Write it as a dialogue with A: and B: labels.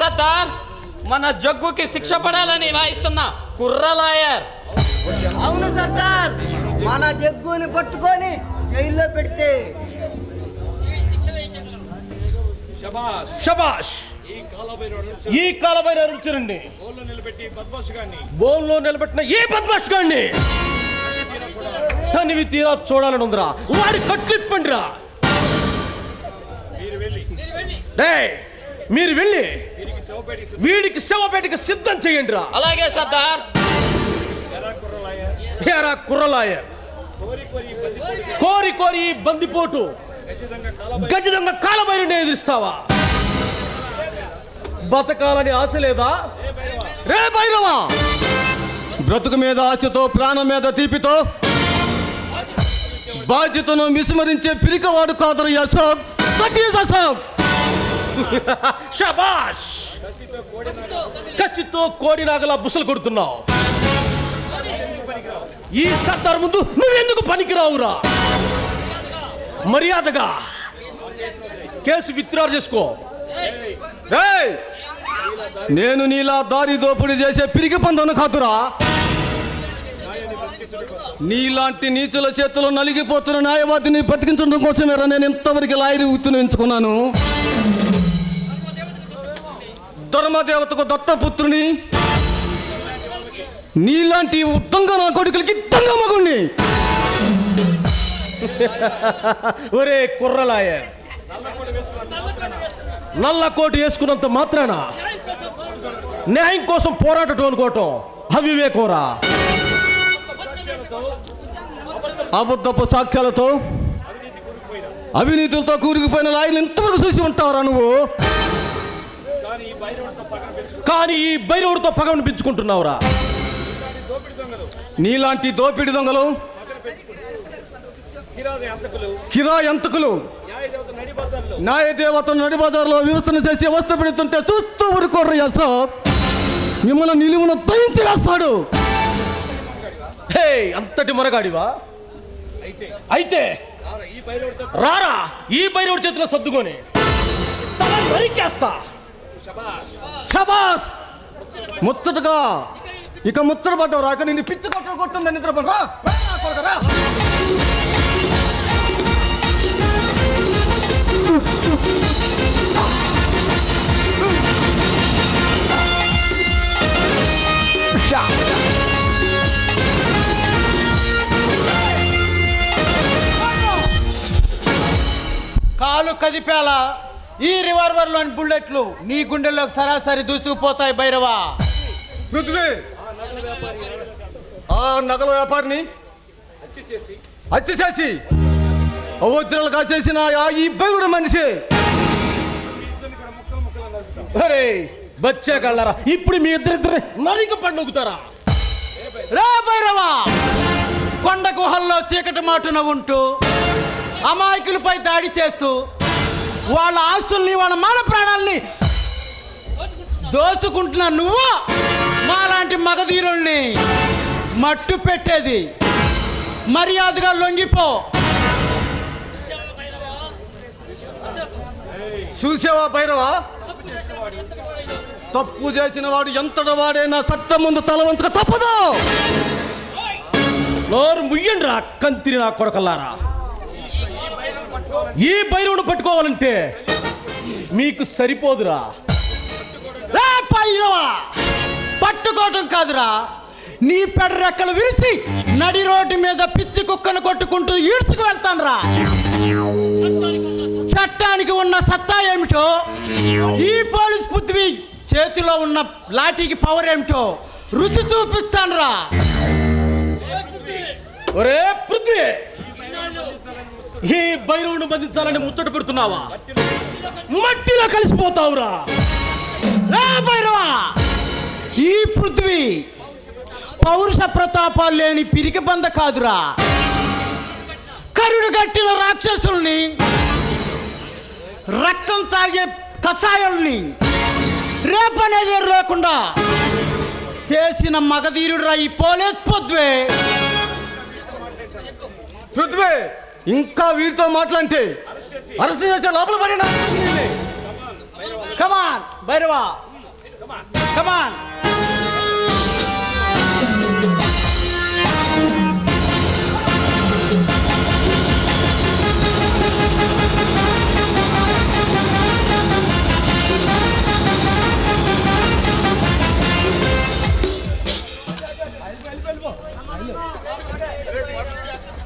A: సర్దార్ మన జగ్గుకి శిక్ష పడాలని వాయిస్తున్నా కుర్రలాయర్
B: అవును సర్దార్ మన జగ్గుని పట్టుకొని జైల్లో పెడితే.
C: శబాష్ ఈ కాలమైన రుచిరండి బోన్లో నిలబెట్టిన ఏ బద్మాష్ గాడిని తనివి తీరా చూడాలని ఉందిరా. వారి కట్లిప్పండి రా డేయ్, మీరు వెళ్ళి వీడికి శవపేటకి సిద్ధం చేయండి రా
A: అలాగే సర్దార్.
C: ఏరా కుర్రలాయ. కోరి కోరి బందిపోటు. గజదంగా కాలబైరుని ఎదురిస్తావా? బతకాలని ఆశ లేదా?
D: రే భైరవా! బ్రతుకు మీద ఆశతో ప్రాణం మీద తీపితో బాధ్యతను విస్మరించే పిరికవాడు కాదరు అశోక్ దట్ ఈస్ అశోక్
C: షబాష్! కసితో కోడి నాగలా బుసలు కొడుతున్నావు. ఈ సర్దార్ ముందు నువ్వెందుకు పనికిరావురా? మర్యాదగా కేసు విత్డ్రా చేసుకో.
D: నేను నీలా దారి దోపిడీ చేసే పిరికి పందను కాదురా. నీలాంటి నీచుల చేతిలో నలిగిపోతున్న న్యాయవాదిని బతికించడం కోసమేరా నేను ఇంతవరకు లాయరి వృత్తిని ఎంచుకున్నాను. ధర్మదేవతకు దత్తపుత్రుని. నీలాంటి ఉత్తంగా నా కొడుకులకి దొంగ మగుణ్ణి.
C: ఒరే కుర్రలాయ. నల్ల కోటు వేసుకున్నంత మాత్రాన న్యాయం కోసం పోరాటం అనుకోవటం అవివేకోరా.
D: అబద్ధపు సాక్ష్యాలతో అవినీతులతో కూరుకుపోయిన లాయర్లు ఇంతవరకు చూసి ఉంటావురా నువ్వు?
C: కానీ ఈ బైరవుడితో పగమనిపించుకుంటున్నావురా
D: నీలాంటి దోపిడి దొంగలు. కిరా ఎంతకులు న్యాయదేవత నడి బజార్లో వ్యవస్థను చేసి అవస్థ పెడుతుంటే చూస్తూ ఊరుకోర్రు అశోక్ మిమ్మల్ని నిలువున దయించి వేస్తాడు.
C: హే అంతటి మొరగాడివా? అయితే. రారా ఈ బైరవుడి చేతిలో సర్దుకొని నరికేస్తా.
D: శబాస్ ముచ్చటగా. ఇక ముచ్చట పడ్డావు రాక నిన్ను పిచ్చి కొట్టు కొట్టుందని నిద్ర పడరా
E: కాలు కదిపేలా. ఈ రివాల్వర్లోని బుల్లెట్లు నీ గుండెల్లోకి సరాసరి దూసుకుపోతాయి భైరవా.
D: పృథ్వీ! ఆ నగల వ్యాపారిని హత్య చేసి అవద్రలుగా చేసిన ఆ ఈ కూడా మనిషి.
C: అరే బచ్చా కళ్ళరా ఇప్పుడు మీ ఇద్దరిద్దరే నరిక పండుగుతారా?
E: రా భైరవా! కొండ గుహల్లో చీకటి మాటున ఉంటూ అమాయకులపై దాడి చేస్తూ వాళ్ళ ఆస్తుల్ని వాళ్ళ మాన ప్రాణాల్ని దోచుకుంటున్నా నువ్వు మాలాంటి మగధీరుల్ని మట్టు పెట్టేది. మర్యాదగా లొంగిపో.
D: చూసేవా భైరవా? తప్పు చేసిన వాడు ఎంతటి వాడైనా చట్టం ముందు తల వంచక తప్పదు.
C: నోరు ముయ్యండి రా కంతిరి నా కొడకల్లారా. ఈ బైరవుడు పట్టుకోవాలంటే మీకు సరిపోదురా.
E: రా పైరవా! పట్టుకోవటం కాదురా. నీ పెడరెక్కలు విరిచి నడి రోడ్డు మీద పిచ్చి కుక్కను కొట్టుకుంటూ ఈడ్చుకు వెళ్తాను రా చట్టానికి ఉన్న సత్తా ఏమిటో ఈ పోలీస్ పృథ్వీ చేతిలో ఉన్న లాఠీకి పవర్ ఏమిటో రుచి చూపిస్తాను రా
C: ఒరే పృథ్వీ! ఈ బైరవుని బంధించాలని ముచ్చట పెడుతున్నావా? మట్టిలో కలిసిపోతావురా.
E: రా భైరవా! ఈ పృథ్వీ పౌరుష ప్రతాపాలు లేని పిరికి బంద కాదురా. కరుడు గట్టిన రాక్షసుల్ని రక్తం తాగే కషాయాల్ని రేపనేది లేకుండా చేసిన మగధీరుడురా ఈ పోలీస్ పొద్దువే
D: ఇంకా వీరితో మాట్లాడితే అరెస్ట్ చేసే లోపల పడిన
E: కమాన్ భైరవా కమాన్